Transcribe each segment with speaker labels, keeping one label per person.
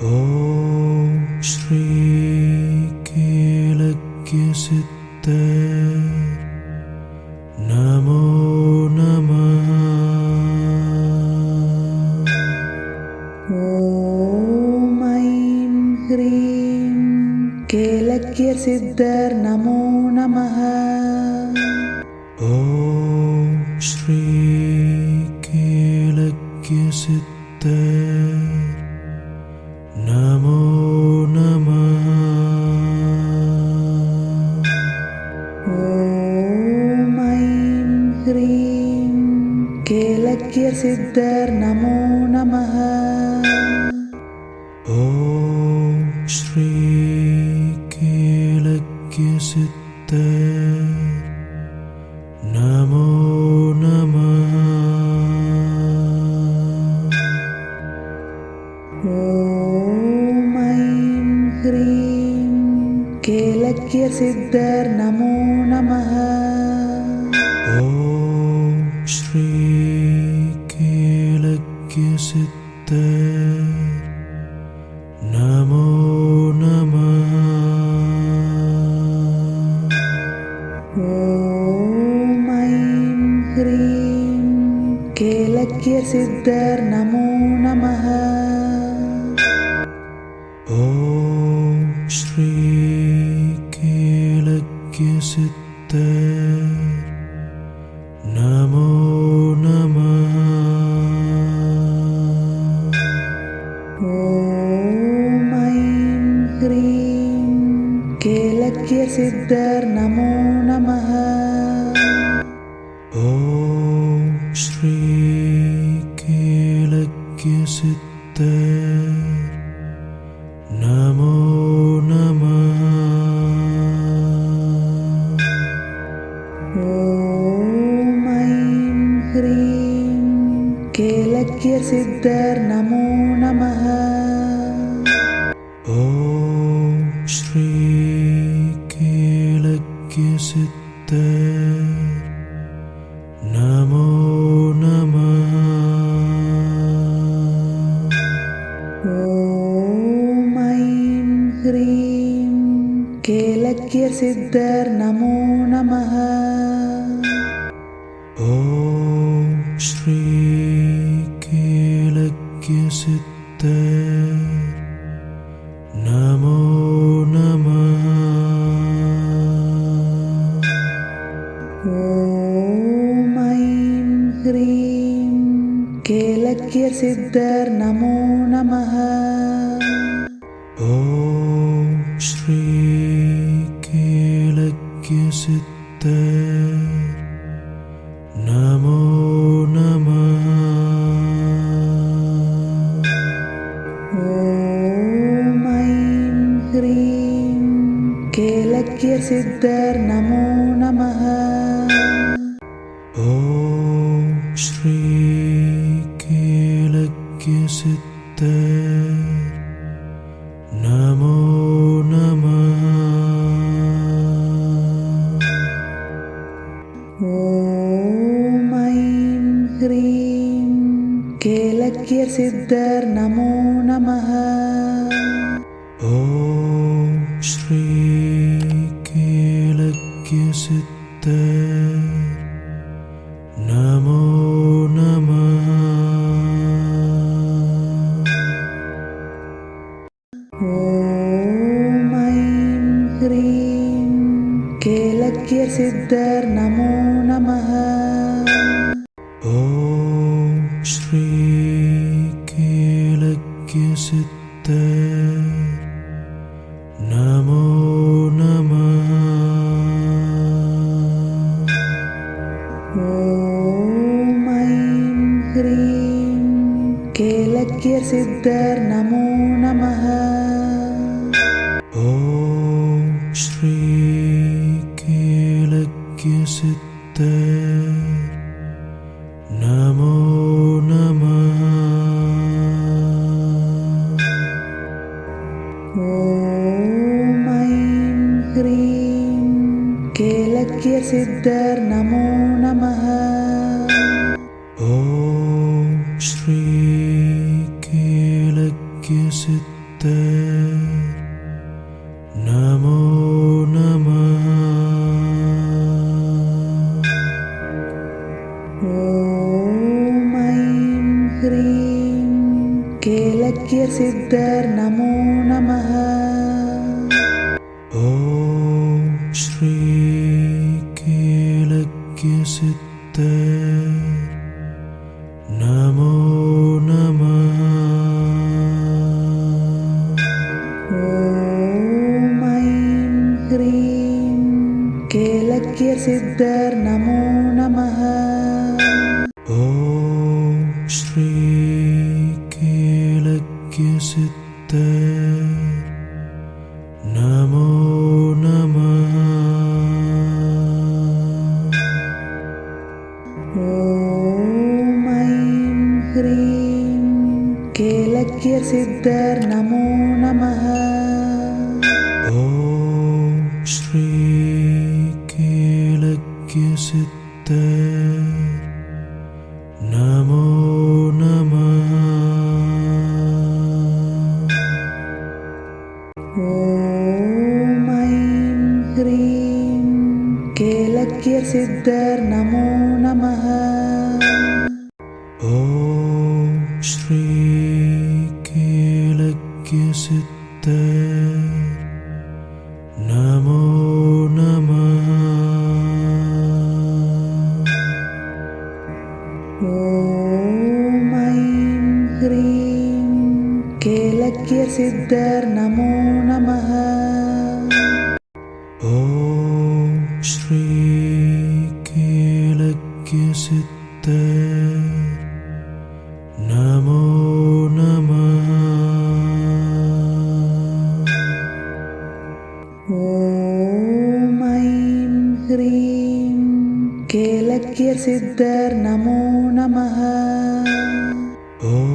Speaker 1: ॐ श्रीकेलज्ञसिद्ध
Speaker 2: சித்தர் நமோ நமக
Speaker 1: que it te
Speaker 2: सिद्धर्नमो नमः सिद्धर नमो नमः
Speaker 1: ॐ श्री कीलज्ञसिद्धर नमो नमः
Speaker 2: ॐ ऐं ह्रीं केलक्यसिद्धर् नमो नमः
Speaker 1: ॐ
Speaker 2: சித்தர் நமோ நம
Speaker 1: ஓம் ஸ்ரீ கேளக்கிய சித்தர் நமோ நம
Speaker 2: ஓம் ஐம் ஹ்ரீம் கேளக்கிய சித்தர் நமோ நம
Speaker 1: ஓம் ஸ்ரீ
Speaker 2: ஓம் ஐம் ஹ்ரீம். கேலக்கிய சித்தர் நமோ நமஹ.
Speaker 1: que se there.
Speaker 2: இலக்கிய சித்தர் நமோ நம
Speaker 1: ஓம் ஸ்ரீ கேளக்கிய சித்தர்.
Speaker 2: 嗯
Speaker 1: 哦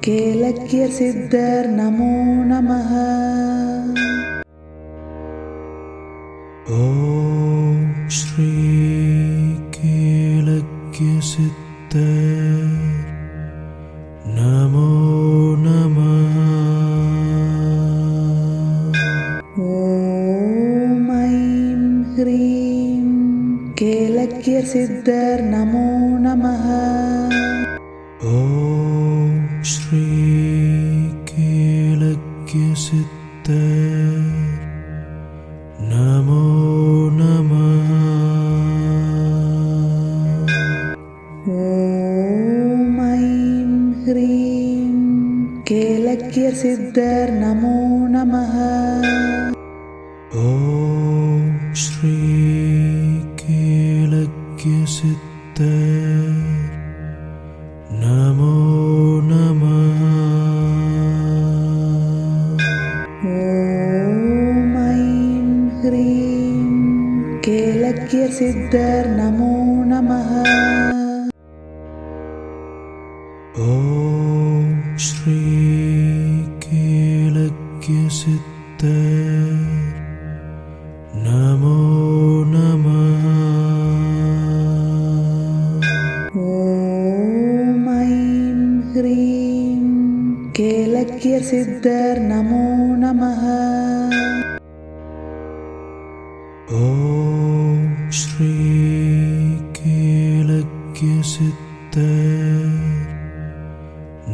Speaker 2: Que la que el sidderna
Speaker 1: Sri கேளக்கிய சித்த
Speaker 2: Que la quiesa eterna, mon amaha.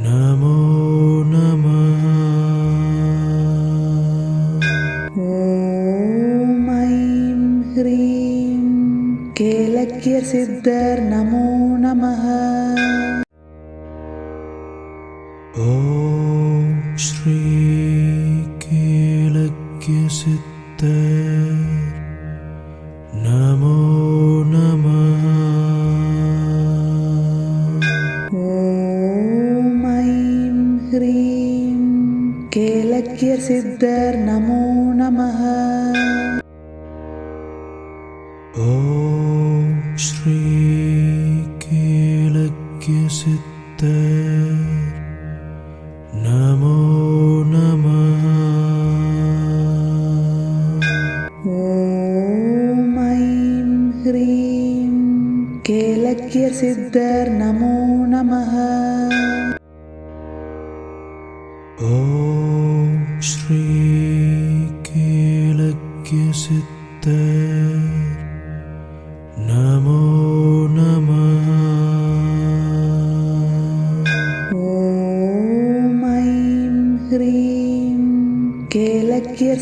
Speaker 1: Namo
Speaker 2: Namo नमः।
Speaker 1: ओ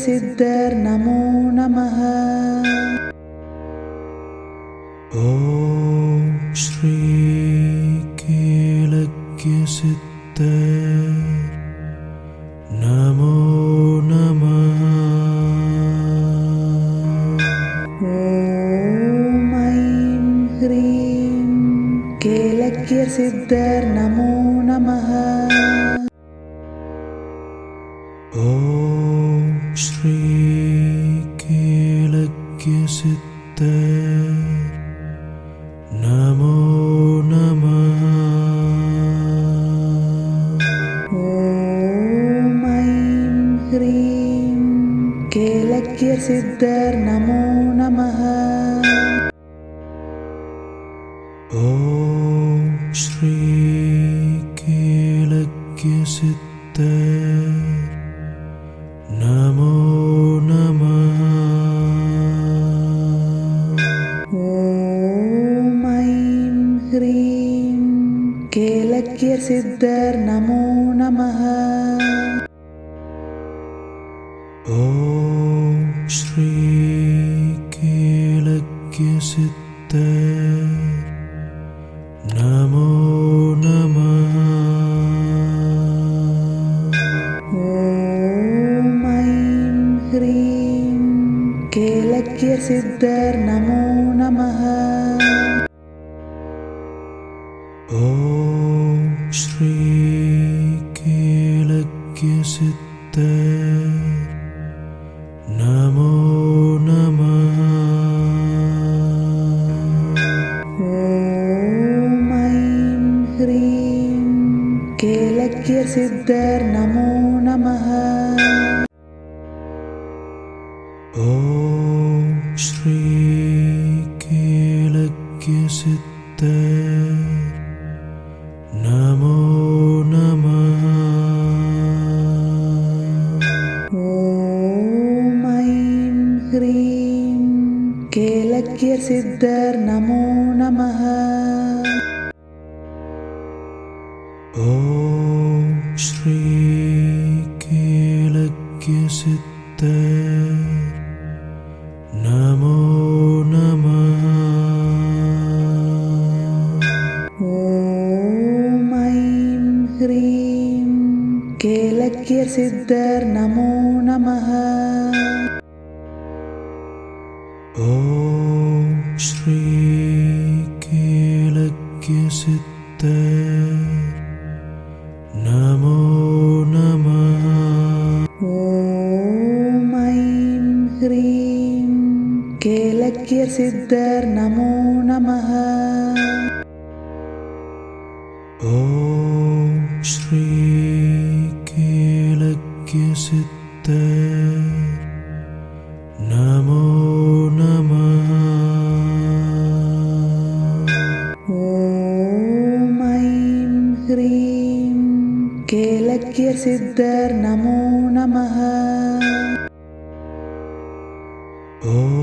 Speaker 2: सिद्धर्नमो नमः
Speaker 1: sit there.
Speaker 2: அழகிய சித்தர் நமோ நமக
Speaker 1: ஸ்ரீ கேளக்கிய சித்த
Speaker 2: Que si dar no mo no.
Speaker 1: kiss it there.
Speaker 2: சித்தர் நமோ நம
Speaker 1: ஓ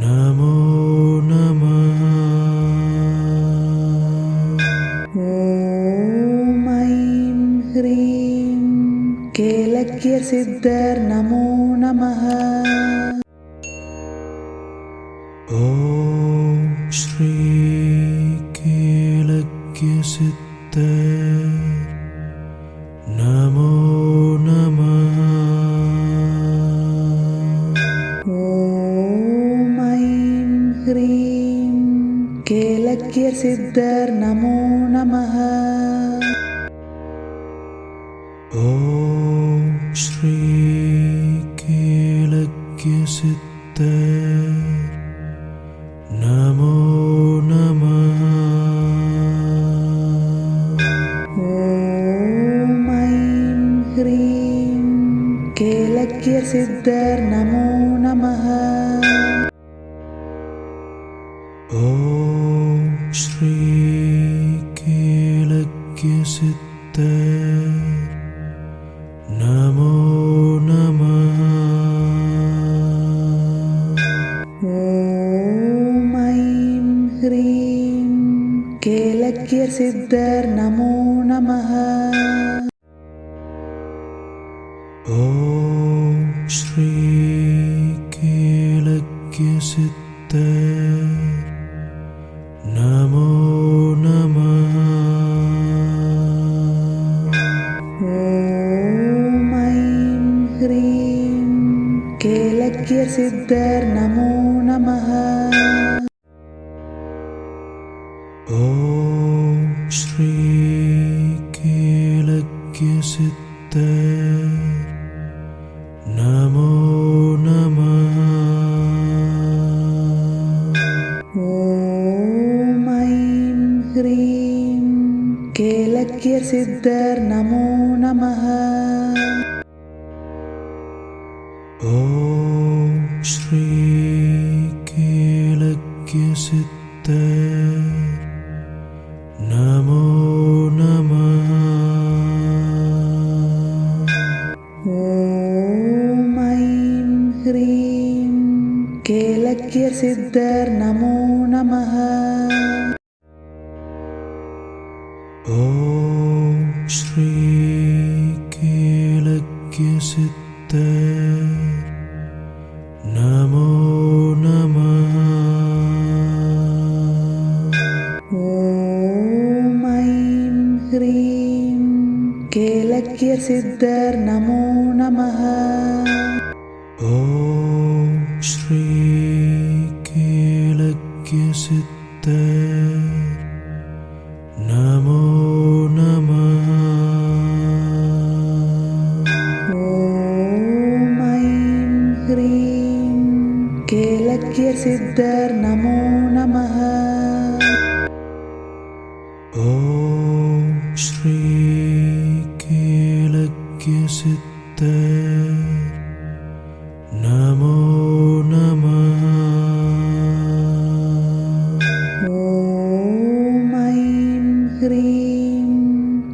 Speaker 1: नमो नमः।
Speaker 2: ॐ ऐं ह्रीं केलक्यसिद्धर्नमो नमः।
Speaker 1: guess it.
Speaker 2: சித்தர் நமோ நமக
Speaker 1: ஓம் ஸ்ரீ கேளக்கிய சித்தர் நமோ நம
Speaker 2: ஓம் ஐம் ஹ்ரீம் கேளக்கிய சித்தர் நமோ
Speaker 1: श्रीकीलज्ञसित्त
Speaker 2: ஐக்கிய சித்தர் நமோ நமக.
Speaker 1: kiss it there.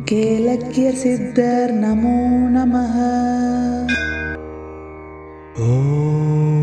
Speaker 2: Que la que el sid de la
Speaker 1: oh,